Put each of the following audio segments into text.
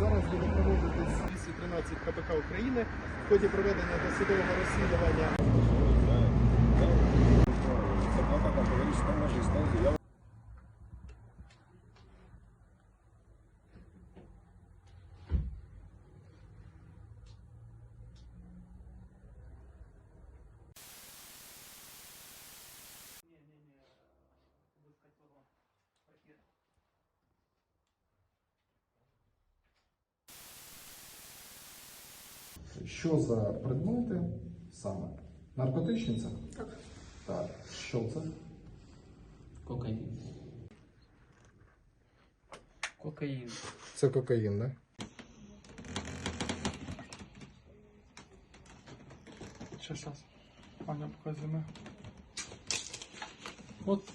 Зараз буде проводитись 213 КПК України в ході проведення досудового розслідування. Що за предмети саме? Наркотичні це? Так. Так. Що це? Кокаїн. Кокаїн. Це кокаїн, да? Сейчас, сейчас. Аня, показуємо. От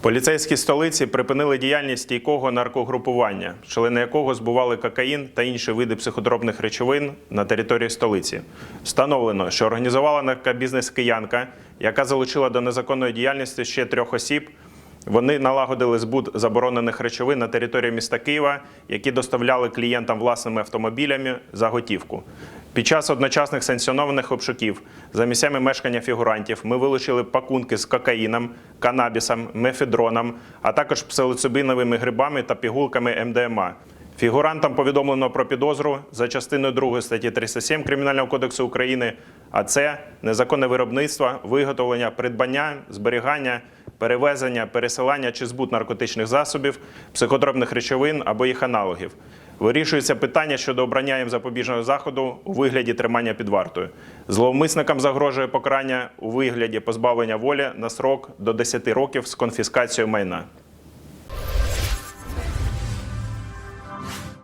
Поліцейські столиці припинили діяльність стійкого наркогрупування, члени якого збували кокаїн та інші види психотропних речовин на території столиці. Встановлено, що організувала наркобізнес киянка, яка залучила до незаконної діяльності ще трьох осіб. Вони налагодили збут заборонених речовин на території міста Києва, які доставляли клієнтам власними автомобілями за готівку. Під час одночасних санкціонованих обшуків за місцями мешкання фігурантів ми вилучили пакунки з кокаїном, канабісом, мефедроном, а також псилоцибиновими грибами та пігулками МДМА. Фігурантам повідомлено про підозру за частиною 2 статті 307 Кримінального кодексу України, а це незаконне виробництво, виготовлення, придбання, зберігання, перевезення, пересилання чи збут наркотичних засобів, психотропних речовин або їх аналогів. Вирішується питання щодо обрання їм запобіжного заходу у вигляді тримання під вартою. Зловмисникам загрожує покарання у вигляді позбавлення волі на срок до 10 років з конфіскацією майна.